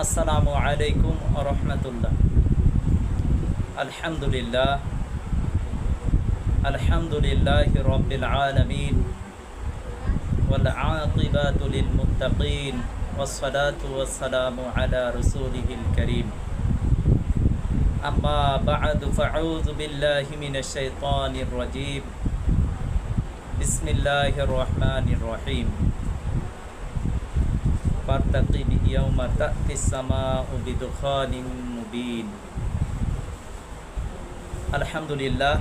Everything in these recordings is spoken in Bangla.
আসসালামু আলাইকুম রহমতুল্লাহ আলহামদুলিল্লাহ আলহামদুলিল্লাহ রবিল আলমিন والعاقبة للمتقين والصلاة والسلام على رسوله الكريم أما بعد فأعوذ بالله من الشيطان الرجيم بسم الله الرحمن الرحيم ফাত্তাকিব ইয়াউমা তা'তিস সামাউ বিদুখানিম মুবিন আলহামদুলিল্লাহ,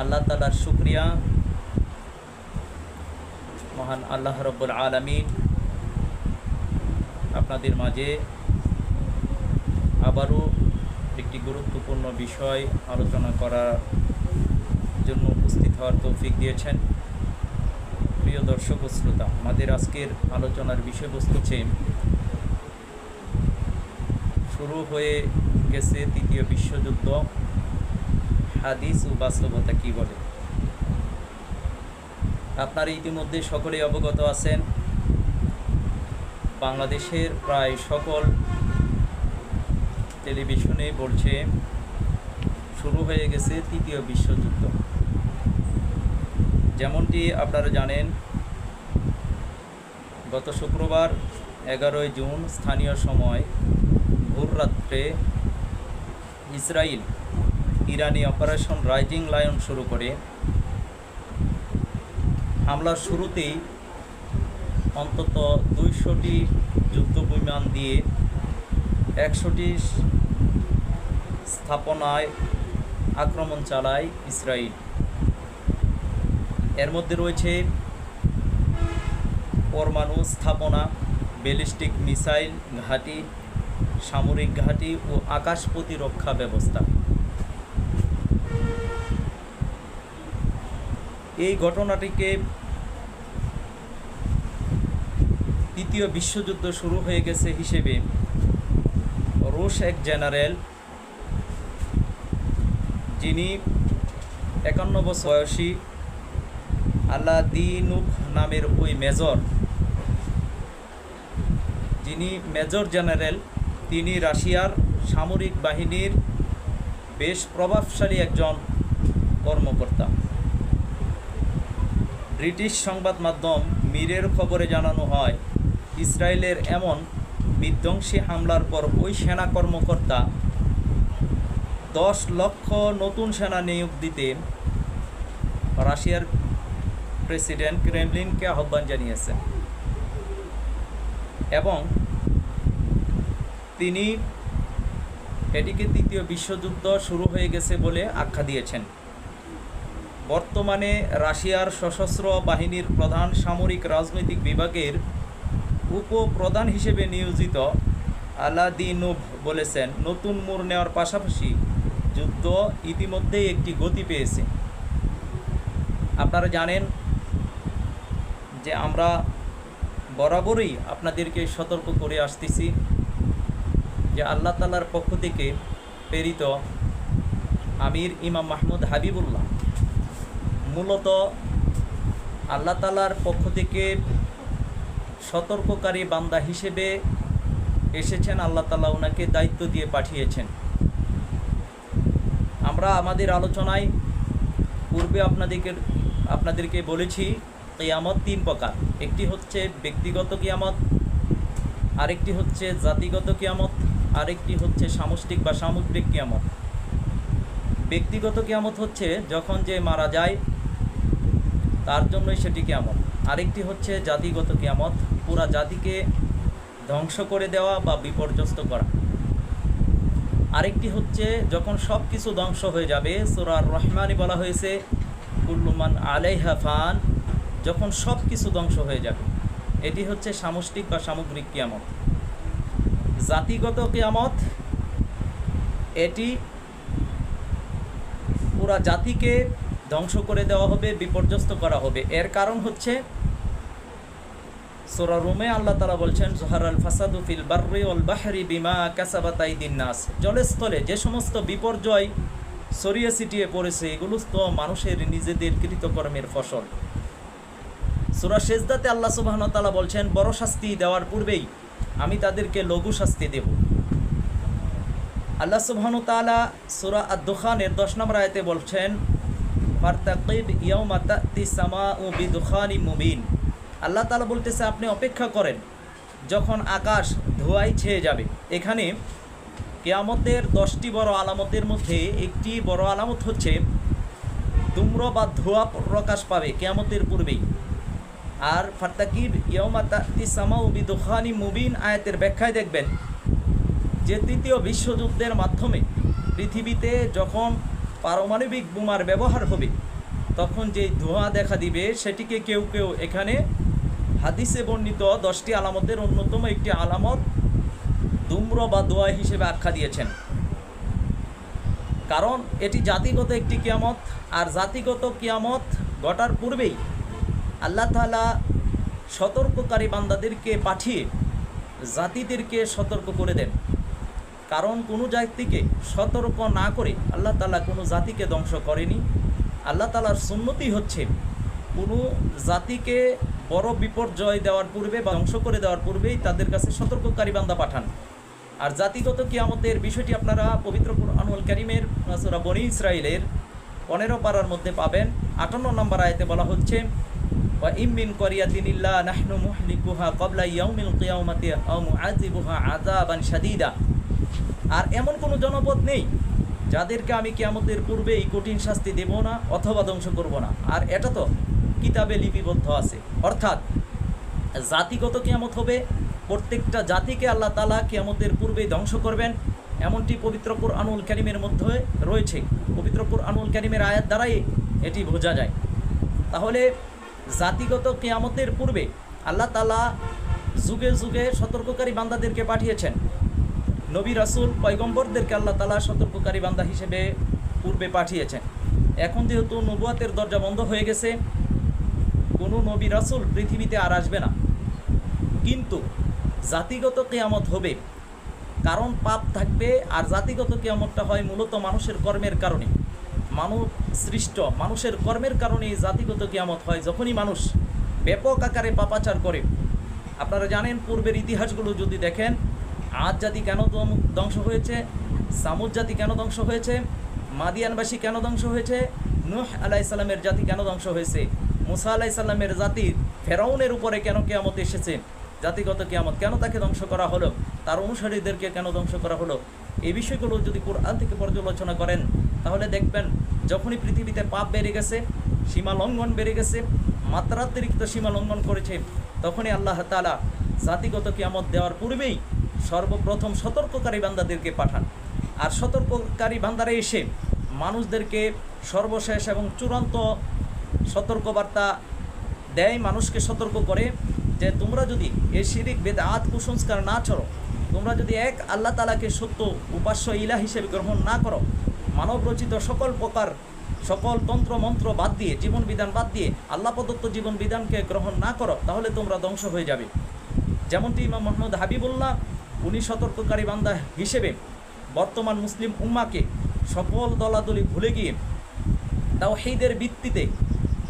আল্লাহ তালার শুক্রিয়া। মহান আল্লাহ রব্বুল আলমিন আপনাদের মাঝে আবারও একটি গুরুত্বপূর্ণ বিষয় আলোচনা করার জন্য উপস্থিত হওয়ার তৌফিক দিয়েছেন। প্রিয় দর্শক ও শ্রোতা, আমাদের আজকের আলোচনার বিষয়বস্তু হচ্ছে, শুরু হয়ে গেছে তৃতীয় বিশ্বযুদ্ধ, হাদিস ও বাস্তবতা কি বলে? আপনারা ইতিমধ্যে সকলেই অবগত আছেন, বাংলাদেশের প্রায় সকল টেলিভিশনে বলছে, শুরু হয়ে গেছে তৃতীয় বিশ্বযুদ্ধ। যেমনটি আপনারা জানেন গত শুক্রবার এগারোই জুন স্থানীয় সময় ভোর রাত্রে ইসরায়েল ইরানি অপারেশন রাইজিং লায়ন শুরু করে। হামলার শুরুতেই অন্তত দুইশোটি যুদ্ধ বিমান দিয়ে একশোটি স্থাপনায় আক্রমণ চালায় ইসরায়েল এর মধ্যে রয়েছে পরমাণু স্থাপনা, ব্যালিস্টিক মিসাইল ঘাঁটি, সামরিক ঘাঁটি ও আকাশ প্রতিরক্ষা ব্যবস্থা। এই ঘটনাটিকে তৃতীয় বিশ্বযুদ্ধ শুরু হয়ে গেছে হিসেবে রুশ এক জেনারেল যিনি একান্ন বছর বয়সী আলাদিনুক নামের ওই মেজর যিনি মেজর জেনারেল, তিনি রাশিয়ার সামরিক বাহিনীর বেশ প্রভাবশালী একজন কর্মকর্তা। ব্রিটিশ সংবাদ মাধ্যম মিরের খবরে জানানো হয়, ইসরায়েলের এমন বিধ্বংসী হামলার পর ওই সেনা কর্মকর্তা দশ লক্ষ নতুন সেনা নিয়োগ দিতে রাশিয়ার প্রেসিডেন্ট ক্রেমলিনকে আহ্বান জানিয়েছেন। এবং তিনি এটিকে তৃতীয় বিশ্বযুদ্ধ শুরু হয়ে গেছে বলে আখ্যা দিয়েছেন। বর্তমানে রাশিয়ার সশস্ত্র বাহিনীর প্রধান সামরিক রাজনৈতিক বিভাগের উপপ্রধান হিসেবে নিয়োজিত আলাদিনুভ বলেছেন, নতুন মোড় নেওয়ার পাশাপাশি যুদ্ধ ইতিমধ্যেই একটি গতি পেয়েছে। আপনারা জানেন যে আমরা বরাবরই আপনাদেরকে সতর্ক করে আসতেছি। যে আল্লাহ তালার পক্ষ থেকে প্রেরিত আমির ইমাম মাহমুদ হাবিবুল্লাহ। মূলত আল্লাহ তালার পক্ষ থেকে সতর্ককারী বান্দা হিসেবে এসেছেন, আল্লাহ তালা ওনাকে দায়িত্ব দিয়ে পাঠিয়েছেন। আমরা আমাদের আলোচনায় পূর্বে আপনাদেরকে আপনাদেরকে বলেছি, কিয়ামত তিন প্রকার। একটি হচ্ছে ব্যক্তিগত কিয়ামত, আরেকটি হচ্ছে জাতিগত কিয়ামত। আরেকটি হচ্ছে সামষ্টিক বা সামগ্রিক কিয়ামত। ব্যক্তিগত কিয়ামত হচ্ছে যখন যে মারা যায়, তার জন্যই সেটি কিয়ামত। আরেকটি হচ্ছে জাতিগত কিয়ামত, পুরা জাতিকে ধ্বংস করে দেওয়া বা বিপর্যস্ত করা। আরেকটি হচ্ছে যখন সব কিছু ধ্বংস হয়ে যাবে সোরার রহমানি বলা হয়েছে কুল্লুমান আলাইহা ফান, যখন সব কিছু ধ্বংস হয়ে যাবে। এটি হচ্ছে সামষ্টিক বা সামগ্রিক কিয়ামত। জাতিগত কেয়ামত, এটি পুরা জাতিকে ধ্বংস করে দেওয়া হবে, বিপর্যস্ত করা হবে। এর কারণ হচ্ছে, সোরা রুমে আল্লাহ তালা বলছেন জোহার আল ফাসাদু ফিল বার্রি ওল বাহরি বিমা কাসাবাতাই দিন্নাস জলস্থলে যে সমস্ত বিপর্যয় ছড়িয়ে ছিটিয়ে পড়েছে, এগুলো তো মানুষের নিজেদের কৃতকর্মের ফসল। সুরা শেজদাতে আল্লাহ সুবাহন তালা বলছেন, বড় শাস্তি দেওয়ার পূর্বেই আমি তাদেরকে লঘু শাস্তি দেব। আল্লাহ সুবহানু তাআলা সূরা আদ-দুখানের 10 নম্বর আয়াতে বলছেন, ফারতাকিব ইয়াউমা তাতি সামাউ বিদুখানি মুবিন। আল্লাহ তাআলা বলতেছে, আপনি অপেক্ষা করেন, যখন আকাশ ধোঁয়ায় ছেয়ে যাবে। এখানে কেয়ামতের দশটি বড় আলামতের মধ্যে একটি বড় আলামত হচ্ছে ধূম্র বা ধোঁয়া প্রকাশ পাবে কেয়ামতের পূর্বেই। আর সামাউ বিদুখানি মুবিন আয়াতের ব্যাখ্যায় দেখবেন যে তৃতীয় বিশ্বযুদ্ধের মাধ্যমে পৃথিবীতে যখন পারমাণবিক বোমার ব্যবহার হবে, তখন যে ধোঁয়া দেখা দিবে সেটিকে কেউ কেউ এখানে হাদিসে বর্ণিত দশটি আলামতের অন্যতম একটি আলামত ধূম্র বা দোয়া হিসেবে আখ্যা দিয়েছেন। কারণ এটি জাতিগত একটি কিয়ামত, আর জাতিগত কিয়ামত ঘটার পূর্বেই আল্লাহ তালা সতর্ককারী বান্দাদেরকে পাঠিয়ে জাতিদেরকে সতর্ক করে দেন। কারণ কোনো জাতিকে সতর্ক না করে আল্লাহ তালা কোনো জাতিকে ধ্বংস করেনি। আল্লাহ তালার সুন্নতি হচ্ছে কোনো জাতিকে বড় বিপর্যয় দেওয়ার পূর্বে বা ধ্বংস করে দেওয়ার পূর্বেই তাদের কাছে সতর্ককারী বান্দা পাঠান। আর জাতিগত কিয়ামতের বিষয়টি আপনারা পবিত্র আনুয়াল করিমের বনি ইসরায়েলের পনেরো পাড়ার মধ্যে পাবেন। আটান্ন নম্বর আয়তে বলা হচ্ছে ইমিন করিয়াতিন ইল্লা নাহনু মুহলিকুহা কবলা ইয়াউমিল কিয়ামাতি আও মুআযিবুহা আযাবান শাদীদা। আর এমন কোনো জনপদ নেই যাদেরকে আমি কিয়ামতের পূর্বে এই কঠিন শাস্তি দেব না অথবা ধ্বংস করব না। আর এটা তো কিতাবে লিপিবদ্ধ আছে। অর্থাৎ জাতিগত কিয়ামত হবে, প্রত্যেকটা জাতিকে আল্লাহ তালা কিয়ামতের পূর্বে ধ্বংস করবেন। এমনটি পবিত্র আনুল ক্যারিমের মধ্যে রয়েছে। পবিত্র আনুল ক্যারিমের আয়াত দ্বারাই এটি বোঝা যায়। তাহলে জাতিগত কিয়ামতের পূর্বে আল্লাহ তালা যুগে যুগে সতর্ককারী বান্দাদেরকে পাঠিয়েছেন। নবী রাসুল, পয়গম্বরদেরকে আল্লাহ তালা সতর্ককারী বান্দা হিসেবে পূর্বে পাঠিয়েছেন। এখন যেহেতু নবুয়াতের দরজা বন্ধ হয়ে গেছে, কোনো নবী রাসুল পৃথিবীতে আর আসবে না। কিন্তু জাতিগত কেয়ামত হবে, কারণ পাপ থাকবে আর জাতিগত কেয়ামতটা হয় মূলত মানুষের কর্মের কারণে। মানব সৃষ্ট। মানুষের কর্মের কারণে জাতিগত কেয়ামত হয়। যখনই মানুষ ব্যাপক আকারে পাপাচার করে, আপনারা জানেন, পূর্বের ইতিহাসগুলো যদি দেখেন, আজ জাতি কেন ধ্বংস হয়েছে? সামুদ জাতি কেন ধ্বংস হয়েছে? মাদিয়ানবাসী কেন ধ্বংস হয়েছে? নুহ আলাইসাল্লামের জাতি কেন ধ্বংস হয়েছে? মুসা আলাইসাল্লামের জাতি ফেরাউনের উপরে কেন কেয়ামত এসেছে? জাতিগত কেয়ামত কেন তাকে ধ্বংস করা হলো? তার অনুসারীদেরকে কেন ধ্বংস করা হলো? এই বিষয়গুলো যদি কোরআন থেকে পর্যালোচনা করেন, তাহলে দেখবেন যখনই পৃথিবীতে পাপ বেড়ে গেছে, সীমা লঙ্ঘন বেড়ে গেছে, মাত্রাতিরিক্ত সীমা লঙ্ঘন করেছে, তখনই আল্লাহ তালা জাতিগত কিয়ামত দেওয়ার পূর্বেই সর্বপ্রথম সতর্ককারী বান্দাদেরকে পাঠান। আর সতর্ককারী বান্দারা এসে মানুষদেরকে সর্বশেষ এবং চূড়ান্ত সতর্কবার্তা দেয়, মানুষকে সতর্ক করে যে তোমরা যদি এ শিরিক বেদ আত কুসংস্কার না ছড়ো, তোমরা যদি এক আল্লাহ তালাকে সত্য, উপাস্য ইলা হিসেবে গ্রহণ না করো মানব রচিত সকল প্রকার, সকল তন্ত্র, মন্ত্র বাদ দিয়ে, জীবন বিধান বাদ দিয়ে, আল্লাহ প্রদত্ত জীবন বিধানকে গ্রহণ না করো, তাহলে তোমরা ধ্বংস হয়ে যাবে। যেমনটি ইমাম মোহাম্মদ হাবিবুল্লাহ, উনি সতর্ককারী বান্দা হিসেবে বর্তমান মুসলিম উম্মাকে সকল দলাদলি ভুলে গিয়ে তাওহীদের ভিত্তিতে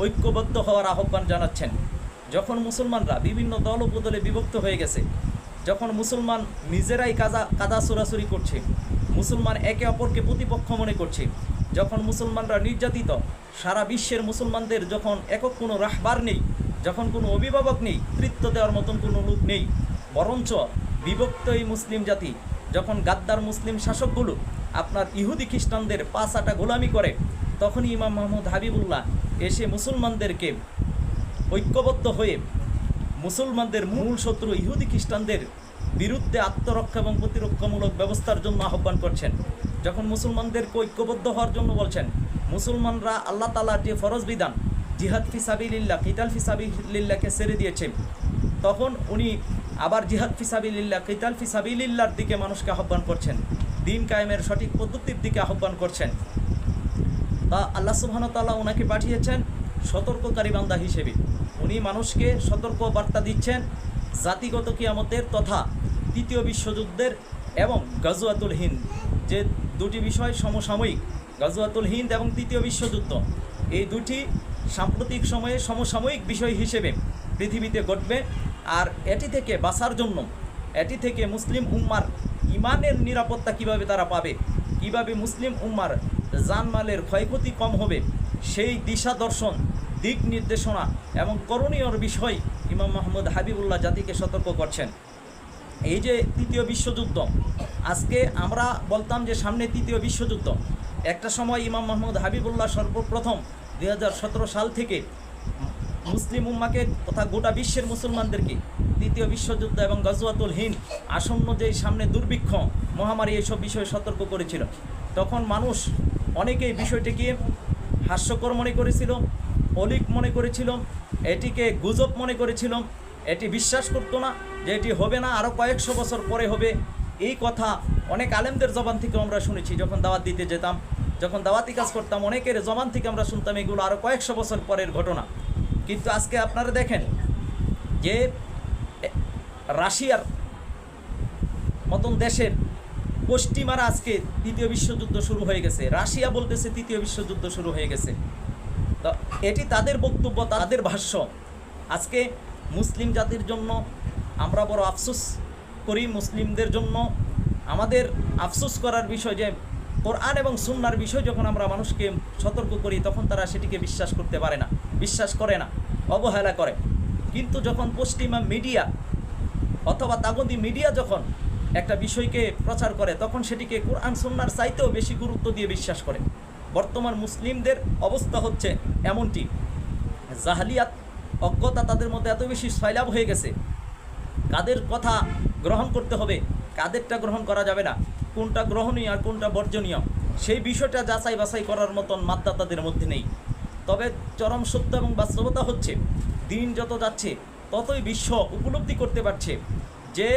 ঐক্যবদ্ধ হওয়ার আহ্বান জানাচ্ছেন। যখন মুসলমানরা বিভিন্ন দল উপদলে বিভক্ত হয়ে গেছে, যখন মুসলমান নিজেরাই কাজা, কাদা চোরাচুরি করছে মুসলমান একে অপরকে প্রতিপক্ষ মনে করছে। যখন মুসলমানরা নির্যাতিত, সারা বিশ্বের মুসলমানদের যখন একক কোনো রাহবার নেই, যখন কোনো অভিভাবক নেই তৃত্ব দেওয়ার মতন কোনো লোক নেই, বরঞ্চ বিভক্ত এই মুসলিম জাতি যখন গাদ্দার মুসলিম শাসকগুলো আপনার ইহুদি খ্রিস্টানদের পাঁচ আটা গোলামি করে, তখনই ইমাম মাহমুদ হাবিবুল্লাহ এসে মুসলমানদেরকে ঐক্যবদ্ধ হয়ে মুসলমানদের মূল শত্রু ইহুদি খ্রিস্টানদের বিরুদ্ধে আত্মরক্ষা এবং প্রতিরক্ষামূলক ব্যবস্থার জন্য আহ্বান করছেন। যখন মুসলমানদেরকে ঐক্যবদ্ধ হওয়ার জন্য বলছেন, মুসলমানরা আল্লাহ তালার যে ফরজ বিধান, জিহাদ ফিসাবিল্লাহ কিতাল ফিসাবিল্লাহকে ছেড়ে দিয়েছে, তখন উনি আবার জিহাদ ফিসাবিল্লাহ কিতাল ফিসাবিল্লার দিকে মানুষকে আহ্বান করছেন, দিন কায়েমের সঠিক পদ্ধতির দিকে আহ্বান করছেন। তা আল্লাহ সুবহান তাল্লাহ ওনাকে পাঠিয়েছেন সতর্ককারী বান্দা হিসেবে। উনি মানুষকে সতর্ক বার্তা দিচ্ছেন জাতিগত কিয়ামতের তথা তৃতীয় বিশ্বযুদ্ধের এবং গাজুয়াতুল হিন্দ, যে দুটি বিষয় সমসাময়িক গাজুয়াতুল হিন্দ এবং তৃতীয় বিশ্বযুদ্ধ। এই দুটি সাম্প্রতিক সময়ে সমসাময়িক বিষয় হিসেবে পৃথিবীতে ঘটবে। আর এটি থেকে বাঁচার জন্য, এটি থেকে মুসলিম উম্মার ইমানের নিরাপত্তা কীভাবে তারা পাবে, কীভাবে মুসলিম উম্মার জানমালের ক্ষয়ক্ষতি কম হবে, সেই দিশা দর্শন, দিক নির্দেশনা এবং করণীয়র বিষয় ইমাম মাহমুদ হাবিবুল্লাহ জাতিকে সতর্ক করছেন। এই যে তৃতীয় বিশ্বযুদ্ধ, আজকে আমরা বলতাম যে সামনে তৃতীয় বিশ্বযুদ্ধ। একটা সময় ইমাম মাহমুদ হাবিবুল্লাহ সর্বপ্রথম দুই হাজার সতেরো সাল থেকে মুসলিম উম্মাকে তথা গোটা বিশ্বের মুসলমানদেরকে তৃতীয় বিশ্বযুদ্ধ এবং গজওয়াতুল হিন্দ আসন্ন যে সামনে দুর্ভিক্ষ, মহামারী এইসব বিষয়ে সতর্ক করেছিল। তখন মানুষ অনেকেই বিষয়টিকে হাস্যকর মনে করেছিল, অলিক মনে করেছিল, এটিকে গুজব মনে করেছিল এটি বিশ্বাস করতো না যে এটি হবে না। আরও কয়েকশো বছর পরে হবে। এই কথা অনেক আলেমদের জবান থেকে আমরা শুনেছি, যখন দাওয়াত দিতে যেতাম, যখন দাওয়াতি কাজ করতাম, অনেকের জবান থেকে আমরা শুনতাম এগুলো আরও কয়েকশো বছর পরের ঘটনা। কিন্তু আজকে আপনারা দেখেন যে রাশিয়ার মতন দেশের পশ্চিমারা আজকে তৃতীয় বিশ্বযুদ্ধ শুরু হয়ে গেছে। রাশিয়া বলতেছে তৃতীয় বিশ্বযুদ্ধ শুরু হয়ে গেছে। তো এটি তাদের বক্তব্য, তাদের ভাষ্য। আজকে মুসলিম জাতির জন্য আমরা বড় আফসোস করি মুসলিমদের জন্য। আমাদের আফসোস করার বিষয় যে, কোরআন এবং সুন্নার বিষয় যখন আমরা মানুষকে সতর্ক করি, তখন তারা সেটিকে বিশ্বাস করতে পারে না, বিশ্বাস করে না, অবহেলা করে। কিন্তু যখন পশ্চিমা মিডিয়া অথবা তাগদি মিডিয়া যখন একটা বিষয়কে প্রচার করে, তখন সেটিকে কোরআন, সুন্নার চাইতেও বেশি গুরুত্ব দিয়ে বিশ্বাস করে। বর্তমান মুসলিমদের অবস্থা হচ্ছে এমনটি। জাহালিয়াত অজ্ঞতা তাদের মধ্যে এত বেশি সয়লাভ হয়ে গেছে। কাদের কথা গ্রহণ করতে হবে, কাদেরটা গ্রহণ করা যাবে না, কোনটা গ্রহণীয় আর কোনটা বর্জনীয়, সেই বিষয়টা যাচাই বাছাই করার মতন মাত্রা তাদের মধ্যে নেই। তবে চরম সত্য এবং বাস্তবতা হচ্ছে, দিন যত যাচ্ছে, ততই বিশ্ব উপলব্ধি করতে পারছে যে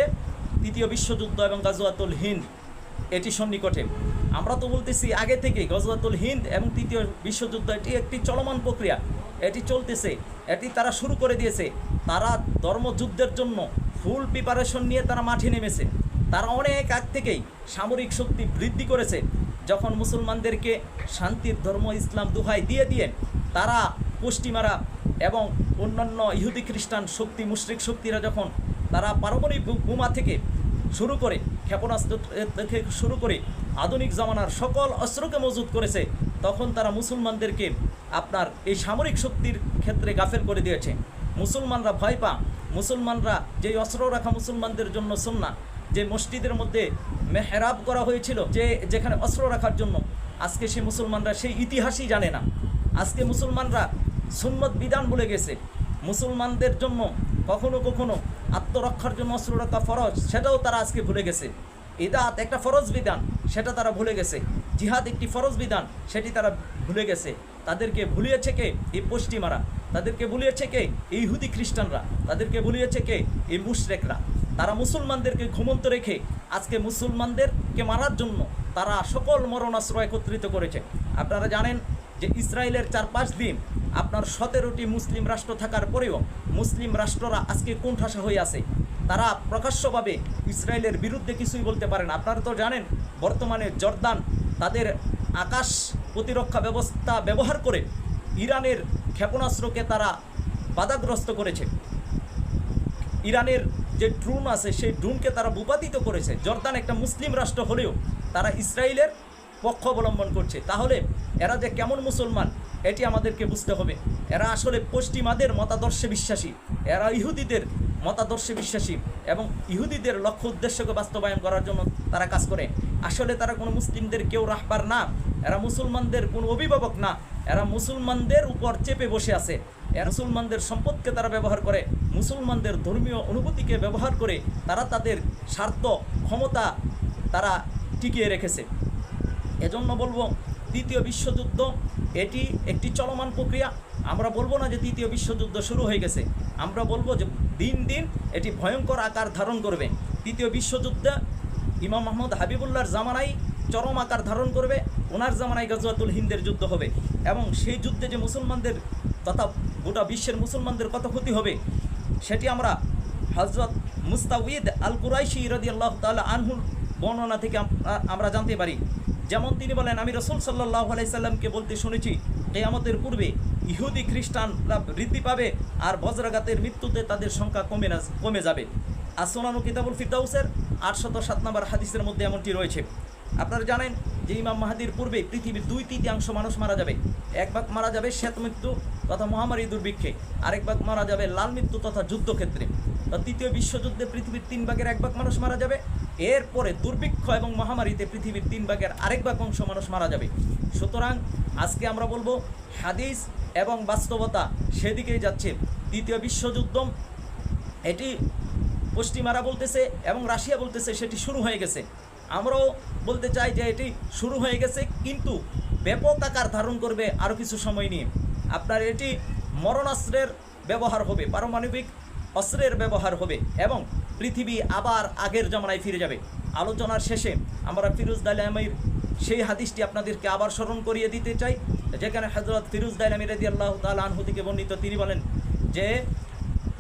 তৃতীয় বিশ্বযুদ্ধ এবং গাজওয়াতুল হিন্দ এটি সন্নিকটে। আমরা তো বলতেছি, আগে থেকে গজওয়াতুল হিন্দ এবং তৃতীয় বিশ্বযুদ্ধ এটি একটি চলমান প্রক্রিয়া। এটি চলতেছে, এটি তারা শুরু করে দিয়েছে। তারা ধর্মযুদ্ধের জন্য ফুল প্রিপারেশন নিয়ে তারা মাঠে নেমেছে। তারা অনেক আগ থেকেই সামরিক শক্তি বৃদ্ধি করেছে। যখন মুসলমানদেরকে শান্তির ধর্ম, ইসলাম দুহাই দিয়ে দিয়ে তারা পশ্চিমারা এবং অন্যান্য ইহুদি খ্রিস্টান শক্তি, মুশরিক শক্তিরা যখন তারা পারমাণবিক বোমা থেকে শুরু করে, ক্ষেপণাস্ত্র থেকে শুরু করে আধুনিক জামানার সকল অস্ত্রকে মজুত করেছে, তখন তারা মুসলমানদেরকে আপনার এই সামরিক শক্তির ক্ষেত্রে গাফেল করে দিয়েছে। মুসলমানরা ভয় পা মুসলমানরা যেই অস্ত্র রাখা মুসলমানদের জন্য সুন্না যে মসজিদের মধ্যে মেহরাব করা হয়েছিল, যে যেখানে অস্ত্র রাখার জন্য, আজকে সেই মুসলমানরা সেই ইতিহাসই জানে না। আজকে মুসলমানরা সুন্নত বিধান বলে গেছে। মুসলমানদের জন্য কখনো কখনো আত্মরক্ষার জন্য অস্ত্র রাখা ফরজ, সেটাও তারা আজকে ভুলে গেছে। ইদাত একটা ফরজ বিধান, সেটা তারা ভুলে গেছে। জিহাদ একটি ফরজ বিধান, সেটি তারা ভুলে গেছে। তাদেরকে ভুলিয়েছে কে? এই পশ্চিমারা। তাদেরকে ভুলিয়েছে কে? এই ইহুদি খ্রিস্টানরা। তাদেরকে ভুলিয়েছে কে? এই মুশরেকরা। তারা মুসলমানদেরকে ঘুমন্ত রেখে আজকে মুসলমানদেরকে মারার জন্য তারা সকল মরণাশ্রয় একত্রিত করেছে। আপনারা জানেন যে ইসরায়েলের চার পাঁচ দিন আপনার সতেরোটি মুসলিম রাষ্ট্র থাকার পরেও মুসলিম রাষ্ট্ররা আজকে কোণঠাসা হয়ে আছে। তারা প্রকাশ্যভাবে ইসরায়েলের বিরুদ্ধে কিছুই বলতে পারে না। আপনারা তো জানেন, বর্তমানে জর্দান তাদের আকাশ প্রতিরক্ষা ব্যবস্থা ব্যবহার করে ইরানের ক্ষেপণাস্ত্রকে তারা বাধাগ্রস্ত করেছে। ইরানের যে ড্রোন আছে, সেই ড্রোনকে তারা ভূপাতিত করেছে। জর্দান একটা মুসলিম রাষ্ট্র হলেও তারা ইসরায়েলের পক্ষ অবলম্বন করছে। তাহলে এরা যে কেমন মুসলমান, এটি আমাদেরকে বুঝতে হবে। এরা আসলে পশ্চিমাদের মতাদর্শে বিশ্বাসী। এরা ইহুদিদের মতাদর্শে বিশ্বাসী এবং ইহুদিদের লক্ষ্য উদ্দেশ্যকে বাস্তবায়ন করার জন্য তারা কাজ করে। আসলে তারা কোনো মুসলিমদের কেউ রাহবার না, এরা মুসলমানদের কোনো অভিভাবক না, এরা মুসলমানদের উপর চেপে বসে আছে। এরা মুসলমানদের সম্পদকে তারা ব্যবহার করে, মুসলমানদের ধর্মীয় অনুভূতিকে ব্যবহার করে তারা তাদের স্বার্থ, ক্ষমতা তারা টিকিয়ে রেখেছে। এজন্য বলব তৃতীয় বিশ্বযুদ্ধ, এটি একটি চলমান প্রক্রিয়া। আমরা বলব না যে তৃতীয় বিশ্বযুদ্ধ শুরু হয়ে গেছে। আমরা বলব যে দিন দিন এটি ভয়ঙ্কর আকার ধারণ করবে। তৃতীয় বিশ্বযুদ্ধে ইমাম মাহমুদ হাবিবুল্লাহর জামানাই চরম আকার ধারণ করবে, ওনার জামানায় গজওয়াতুল হিন্দের যুদ্ধ হবে এবং সেই যুদ্ধে যে মুসলমানদের তথা গোটা বিশ্বের মুসলমানদের কত ক্ষতি হবে, সেটি আমরা হজরত মুস্তাউদ আল কুরাইশি রদি আল্লাহ তাল আনহুর বর্ণনা থেকে আমরা জানতে পারি। যেমন তিনি বলেন, আমি রসুল সাল্লাহ আলাইসাল্লামকে বলতে শুনেছি, কেয়ামতের পূর্বে ইহুদি খ্রিস্টানরা বৃদ্ধি পাবে আর বজ্রাঘাতের মৃত্যুতে তাদের সংখ্যা কমে না, কমে যাবে। আসোনানু কিতাবুল ফিরদাউসের আটশত সাত নম্বর হাদিসের মধ্যে এমনটি রয়েছে। আপনারা জানেন যে ইমাম মাহাদির পূর্বে পৃথিবীর দুই তৃতীয়াংশ মানুষ মারা যাবে। এক ভাগ মারা যাবে শ্বেত মৃত্যু তথা মহামারী দুর্ভিক্ষে, আরেক ভাগ মারা যাবে লাল মৃত্যু তথা যুদ্ধক্ষেত্রে। তৃতীয় বিশ্বযুদ্ধে পৃথিবীর তিন ভাগের এক ভাগ মানুষ মারা যাবে। এরপরে দুর্ভিক্ষ এবং মহামারীতে পৃথিবীর তিন ভাগের আরেক ভাগ অংশ মানুষ মারা যাবে। সুতরাং আজকে আমরা বলব, হাদিস এবং বাস্তবতা সেদিকেই যাচ্ছে। দ্বিতীয় বিশ্বযুদ্ধ এটি পশ্চিমারা বলতেছে এবং রাশিয়া বলতেছে সেটি শুরু হয়ে গেছে। আমরাও বলতে চাই যে এটি শুরু হয়ে গেছে, কিন্তু ব্যাপক আকার ধারণ করবে আরও কিছু সময় নিয়ে। আপনার এটি মরণাস্ত্রের ব্যবহার হবে, পারমাণবিক অস্ত্রের ব্যবহার হবে এবং পৃথিবী আবার আগের জমানায় ফিরে যাবে। আলোচনার শেষে আমরা ফিরোজ দালামির সেই হাদিসটি আপনাদেরকে আবার স্মরণ করিয়ে দিতে চাই, যেখানে হজরত ফিরোজ দালামি রাদি আল্লাহ তাল আনহু থেকে বর্ণিত, তিনি বলেন যে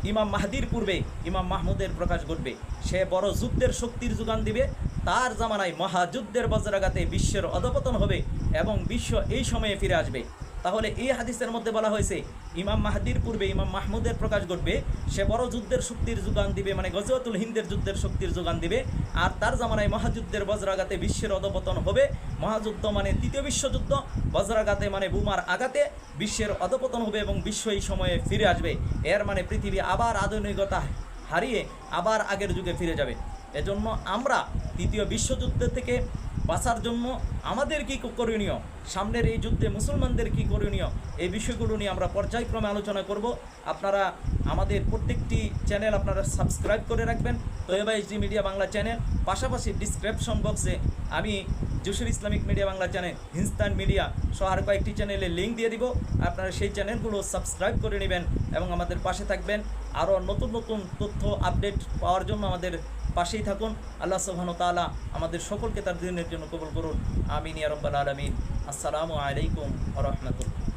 ইমাম মাহাদির পূর্বে ইমাম মাহমুদের প্রকাশ ঘটবে। সে বড় যুদ্ধের শক্তির যোগান দিবে। তার জামানায় মহাযুদ্ধের বজ্রাঘাতে বিশ্বের অধপতন হবে এবং বিশ্ব এই সময়ে ফিরে আসবে। তাহলে এই হাদিসের মধ্যে বলা হয়েছে, ইমাম মাহাদির পূর্বে ইমাম মাহমুদের প্রকাশ ঘটবে, সে বড় যুদ্ধের শক্তির যোগান দিবে মানে গজওয়াতুল হিন্দের যুদ্ধের শক্তির যোগান দিবে, আর তার জামানায় মহাযুদ্ধের বজ্রাঘাতে বিশ্বের অধপতন হবে। মহাযুদ্ধ মানে তৃতীয় বিশ্বযুদ্ধ, বজ্রাঘাতে মানে বুমার আঘাতে বিশ্বের অধপতন হবে এবং বিশ্ব এই সময়ে ফিরে আসবে। এর মানে পৃথিবী আবার আধুনিকতা হারিয়ে আবার আগের যুগে ফিরে যাবে। এজন্য আমরা তৃতীয় বিশ্বযুদ্ধ থেকে বাঁচার জন্য আমাদের কী করণীয়? সামনের এই যুদ্ধে মুসলমানদের কী করণীয়? এই বিষয়গুলো নিয়ে আমরা পর্যায়ক্রমে আলোচনা করব। আপনারা আমাদের প্রত্যেকটি চ্যানেল আপনারা সাবস্ক্রাইব করে রাখবেন। Taiba HD media Bangla channel, পাশাপাশি ডিসক্রিপশন বক্সে আমি জুসুর Islamic media Bangla channel, Hindustan media সহ আর কয়েকটি চ্যানেলে লিঙ্ক দিয়ে দিব। আপনারা সেই চ্যানেলগুলো সাবস্ক্রাইব করে নেবেন এবং আমাদের পাশে থাকবেন। আরও নতুন নতুন তথ্য, আপডেট পাওয়ার জন্য আমাদের পাশেই থাকুন। আল্লাহ সুবহান তালা আমাদের সকলকে তার দিনের জন্য কবল করুন। আমিন ইয়ারব্বাল আলমিন। আসসালামু আলাইকুম রাহমাতুল্লাহ।